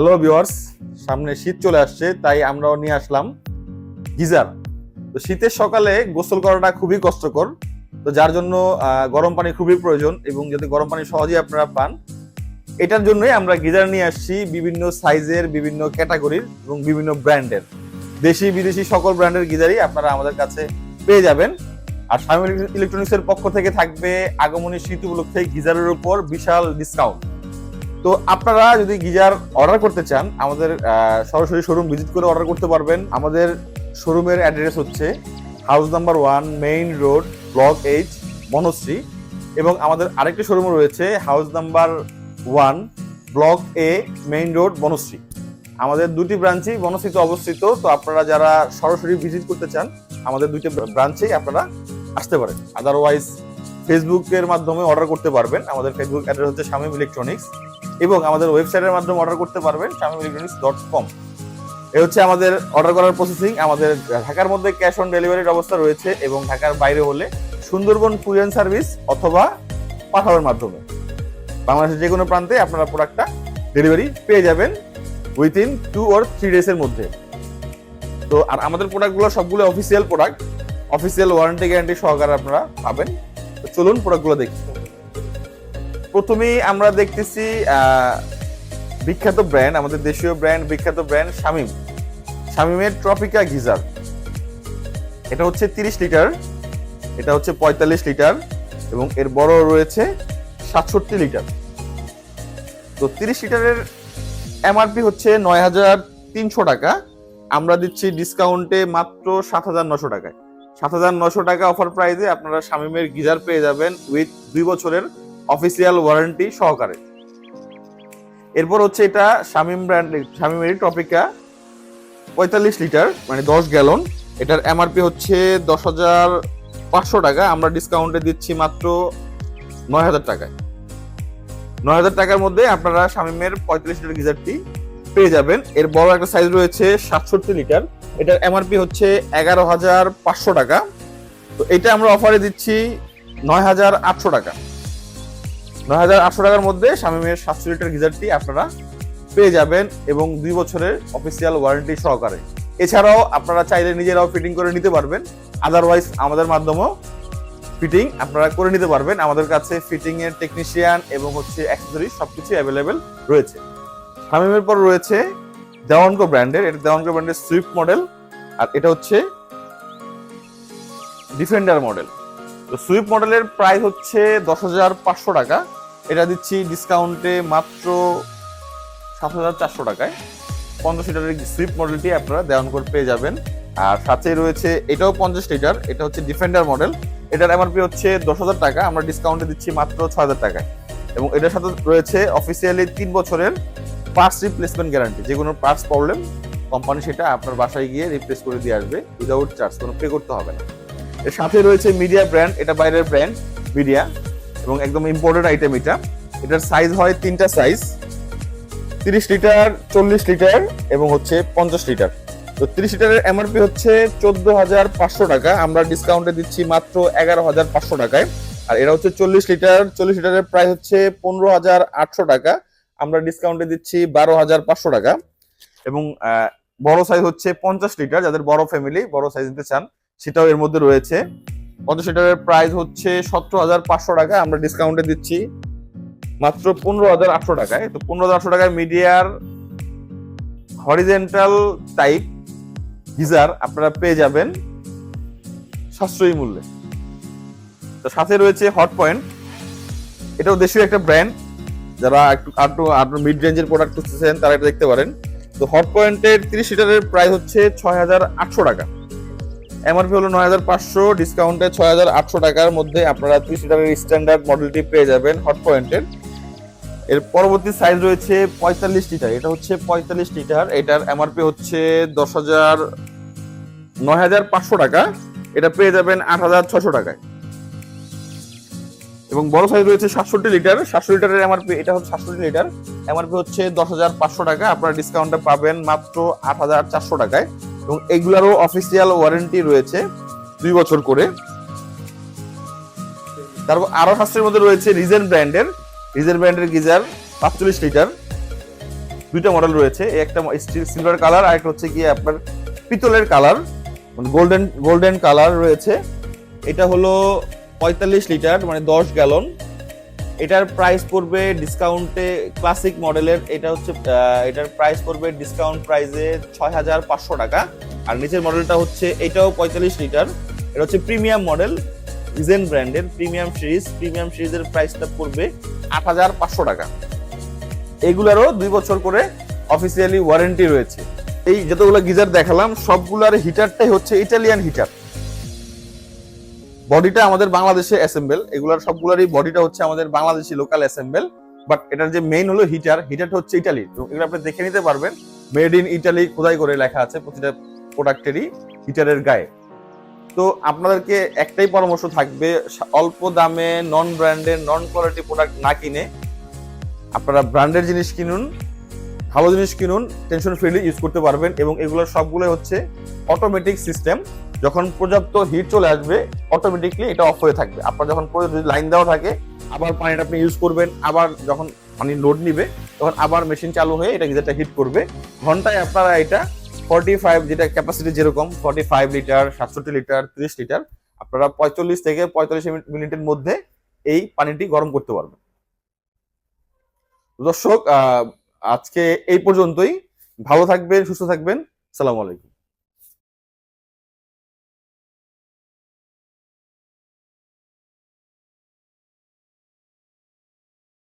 Hello viewers সামনে শীত চলে আসছে, তাই আমরাও নিয়ে আসলাম গিজার। তো শীতের সকালে গোসল করাটা খুবই কষ্টকর। তো যার জন্য গরম পানি খুবই প্রয়োজন এবং যদি গরম পানি সহজেই আপনারা পান, এটার জন্যই আমরা গিজার নিয়ে আসছি বিভিন্ন সাইজের, বিভিন্ন ক্যাটাগরির এবং বিভিন্ন ব্র্যান্ডের। দেশি, বিদেশি সকল ব্র্যান্ডের গিজারই আপনারা আমাদের কাছে পেয়ে যাবেন। আর স্বামী ইলেকট্রনিক্সের পক্ষ থেকে থাকবে আগমনী শীত উপলক্ষে গিজারের উপর বিশাল ডিসকাউন্ট তো আপনারা যদি গিজার অর্ডার করতে চান, আমাদের সরাসরি শোরুম ভিজিট করে অর্ডার করতে পারবেন। আমাদের শোরুমের অ্যাড্রেস হচ্ছে house number one main road block H Banasree এবং আমাদের আরেকটি শোরুম রয়েছে house number one block A main road Banasree আমাদের দুটি ব্রাঞ্চই বনশ্রীতে অবস্থিত, তো আপনারা যারা সরাসরি ভিজিট করতে চান, আমাদের দুইটি ব্রাঞ্চেই আপনারা আসতে পারেন। আদারওয়াইজ ফেসবুকের মাধ্যমে অর্ডার করতে পারবেন। আমাদের ফেসবুক অ্যাড্রেস হচ্ছে শামীম ইলেকট্রনিক্স এবং আমাদের ওয়েবসাইটের মাধ্যমে অর্ডার করতে পারবেন শামীম ইলেকট্রনিক্স ডট কম এ হচ্ছে আমাদের অর্ডার করার প্রসেসিং আমাদের ঢাকার মধ্যে ক্যাশ অন ডেলিভারির অবস্থা রয়েছে এবং ঢাকার বাইরে হলে সুন্দরবন কুরিয়ান সার্ভিস অথবা পাঠানোর মাধ্যমে। বাংলাদেশের যে কোনো প্রান্তে আপনারা প্রোডাক্টটা ডেলিভারি পেয়ে যাবেন within two or three days এর মধ্যে। তো আর আমাদের প্রোডাক্টগুলো সবগুলো official product official warranty guarantee সহকারে আপনারা পাবেন। তো চলুন প্রোডাক্টগুলো দেখি। প্রথমেই আমরা দেখতেছি বিখ্যাত ব্র্যান্ড, আমাদের দেশীয় ব্র্যান্ড, বিখ্যাত ব্র্যান্ড শামিম। শামিমের ট্রপিকা গিজার। এটা হচ্ছে তিরিশ লিটার, এটা হচ্ছে পঁয়তাল্লিশ লিটার, এবং এর বড় রয়েছে সাতষট্টি লিটার। তো তিরিশ লিটারের এমআরপি হচ্ছে নয় হাজার তিনশো টাকা। আমরা দিচ্ছি ডিসকাউন্টে মাত্র সাত হাজার নশো টাকায়। সাত হাজার নশো টাকা অফার প্রাইসে আপনারা শামিমের গিজার পেয়ে যাবেন উইথ দুই বছরের অফিসিয়াল ওয়ারেন্টি সহকারে। এরপর হচ্ছে এটা শামিম ব্র্যান্ড শামিমের টপিকা, পঁয়তাল্লিশ লিটার মানে দশ গ্যালন। এটার এমআরপি হচ্ছে দশ হাজার পাঁচশো টাকা, আমরা ডিসকাউন্টে দিচ্ছি মাত্র নয় হাজার টাকায়। নয় হাজার টাকার মধ্যে আপনারা শামিমের পঁয়তাল্লিশ লিটার গিজারটি পেয়ে যাবেন। এর বড় একটা সাইজ রয়েছে সাতষট্টি লিটার। এটার এমআরপি হচ্ছে এগারো হাজার পাঁচশো টাকা। তো এটা আমরা অফারে দিচ্ছি নয় হাজার আটশো টাকা। নয় হাজার আটশো টাকার মধ্যে শামিমের সাতশো লিটার গিজারটি আপনারা পেয়ে যাবেন এবং দুই বছরের অফিসিয়াল ওয়ারেন্টি সহকারে। এছাড়াও আপনারা চাইলে নিজেরাও ফিটিং করে নিতে পারবেন। আদারওয়াইজ আমাদের মাধ্যমেও ফিটিং আপনারা করে নিতে পারবেন। আমাদের কাছে ফিটিং এর টেকনিশিয়ান এবং হচ্ছে অ্যাক্সেসরিজ সবকিছু অ্যাভেলেবেল রয়েছে। শামিমের পর রয়েছে দেওয়ানকো ব্র্যান্ডের, এটা দেওয়ানকো ব্র্যান্ডের সুইফট মডেল আর এটা হচ্ছে ডিফেন্ডার মডেল তো সুইফট মডেলের প্রাইস হচ্ছে দশ হাজার পাঁচশো টাকা। এটা দিচ্ছি ডিসকাউন্টে মাত্র সাত হাজার চারশো টাকায়। পঞ্চাশ লিটারের সুইফট মডেলটি আপনারা দেওয়ান করে পেয়ে যাবেন। আর সাথে রয়েছে, এটাও পঞ্চাশ লিটার এটা হচ্ছে ডিফেন্ডার মডেল এটার এমআরপি হচ্ছে দশ হাজার টাকা, আমরা ডিসকাউন্টে দিচ্ছি মাত্র ছ হাজার টাকায়। এবং এটার সাথে রয়েছে অফিসিয়ালি তিন বছরের পার্টস রিপ্লেসমেন্ট গ্যারান্টি যে কোনো পার্টস প্রবলেম কোম্পানি সেটা আপনার বাসায় গিয়ে রিপ্লেস করে দিয়ে আসবে। উইদাউট চার্জ কোনো পে করতে হবে না। এর সাথে রয়েছে মিডিয়া ব্র্যান্ড এটা বাইরের ব্র্যান্ড মিডিয়া এবং একদম ইম্পর্টেন্ট আইটেম এটা। এটার সাইজ হয় তিনটা সাইজ তিরিশ লিটার চল্লিশ লিটার এবং হচ্ছে পঞ্চাশ লিটার তো তিরিশ লিটারের এমআরপি হচ্ছে চোদ্দ হাজার পাঁচশো টাকা। আমরা ডিসকাউন্টে দিচ্ছি মাত্র এগারো হাজার পাঁচশো টাকায়। আর এটা হচ্ছে চল্লিশ লিটার চল্লিশ লিটারের প্রাইস হচ্ছে পনেরো হাজার আটশো টাকা। আমরা ডিসকাউন্টে দিচ্ছি বারো হাজার পাঁচশো টাকা। এবং বড় সাইজ হচ্ছে পঞ্চাশ লিটার যাদের বড় ফ্যামিলি বড় সাইজ নিতে চান, সেটাও এর মধ্যে রয়েছে। পঞ্চাশ লিটারের প্রাইস হচ্ছে সতেরো হাজার পাঁচশো টাকা আমরা ডিসকাউন্টে দিচ্ছি। মাত্র পনেরো হাজার আটশো টাকায়। তো পনেরো হাজার আটশো টাকায় মিডিয়ার হরিজেন্টাল টাইপ গিজার আপনারা পেয়ে যাবেন সাশ্রয়ী মূল্যে। তো সাথে রয়েছে হট পয়েন্ট এটাও দেশীয় একটা ব্র্যান্ড যারা একটু আটটু আটটু মিড রেঞ্জের প্রোডাক্ট খুঁজতেছেন, তারা এটা দেখতে পারেন। তো হট পয়েন্টের তিরিশ লিটারের প্রাইস হচ্ছে ছয় হাজার আটশো টাকা। এমআরপি হলো নয় হাজার পাঁচশো ডিসকাউন্টে ছয় হাজার আটশো টাকার মধ্যে আপনারা ত্রিশ লিটারের স্ট্যান্ডার্ড মডেলটি পেয়ে যাবেন হট পয়েন্টের এর পরবর্তী সাইজ রয়েছে পঁয়তাল্লিশ লিটার এটা হচ্ছে পঁয়তাল্লিশ লিটার এটার এমআরপি হচ্ছে দশ হাজার নয় হাজার পাঁচশো টাকা, এটা পেয়ে যাবেন আট হাজার ছশো টাকায়। এবং বড় সাইজ রয়েছে সাতষট্টি লিটার সাতশো লিটারের এমআরপি এটা হচ্ছে সাতষট্টি লিটার এমআরপি হচ্ছে দশ হাজার পাঁচশো টাকা, আপনারা ডিসকাউন্টে পাবেন মাত্র আট হাজার চারশো টাকায়। এবং এগুলারও অফিসিয়াল ওয়ারেন্টি রয়েছে দুই বছর করে। তারপর আরও সাশ্রয়ের মধ্যে রয়েছে রিজেন ব্র্যান্ডের। রিজেন ব্র্যান্ডের গিজার পাঁচচল্লিশ লিটার। দুইটা মডেল রয়েছে একটা স্টিল সিলভার কালার আর একটা হচ্ছে গিয়ে আপনার পিতলের কালার গোল্ডেন গোল্ডেন কালার রয়েছে। এটা হলো পঁয়তাল্লিশ লিটার মানে দশ গ্যালন এটার প্রাইস পড়বে ডিসকাউন্টে ক্লাসিক মডেলের এটা হচ্ছে এটার প্রাইস পড়বে ডিসকাউন্ট প্রাইসে ছয় হাজার পাঁচশো টাকা। আর নিচের মডেলটা হচ্ছে, এটাও পঁয়তাল্লিশ লিটার। এটা হচ্ছে প্রিমিয়াম মডেল রিজেন ব্র্যান্ডের প্রিমিয়াম সিরিজ প্রিমিয়াম সিরিজের প্রাইসটা পড়বে আট হাজার পাঁচশো টাকা। এগুলারও দুই বছর করে অফিসিয়ালি ওয়ারেন্টি রয়েছে। এই যতগুলো গিজার দেখালাম, সবগুলার হিটারটাই হচ্ছে ইটালিয়ান হিটার বডিটা আমাদের বাংলাদেশে অ্যাসেম্বল এগুলার সবগুলারই বডিটা হচ্ছে আমাদের বাংলাদেশি লোকাল অ্যাসেম্বল বাট এটার যে মেইন হলো হিটার হিটারটা হচ্ছে ইটালি তো এগুলো আপনি দেখে নিতে পারবেন। মেড ইন ইটালি খোদাই করে লেখা আছে প্রতিটা প্রোডাক্টেরই হিটারের গায়ে। তো আপনাদেরকে একটাই পরামর্শ থাকবে অল্প দামে নন ব্র্যান্ডের নন কোয়ালিটি প্রোডাক্ট না কিনে আপনারা ব্র্যান্ডের জিনিস কিনুন, ভালো জিনিস কিনুন টেনশন ফ্রিলি ইউজ করতে পারবেন এবং এগুলোর সবগুলো হচ্ছে অটোমেটিক সিস্টেম যখন পর্যাপ্ত হিট চলে আসবে অটোমেটিকলি এটা অফ হয়ে থাকবে। আপনার যখন যদি লাইন দেওয়া থাকে, আবার পানিটা আপনি ইউজ করবেন, আবার যখন পানি লোড নিবে, তখন আবার মেশিন চালু হয়ে এটা গিজারটা হিট করবে। ঘন্টায় আপনারা এটা ফর্টি ফাইভ যেটা ক্যাপাসিটি যেরকম ফর্টি ফাইভ লিটার সাতষট্টি লিটার তিরিশ লিটার আপনারা পঁয়তাল্লিশ থেকে পঁয়তাল্লিশ মিনিটের মধ্যে এই পানিটি গরম করতে পারবেন। দর্শক আজকে এই পর্যন্তই। ভালো থাকবেন, সুস্থ থাকবেন। সালাম আলাইকুম।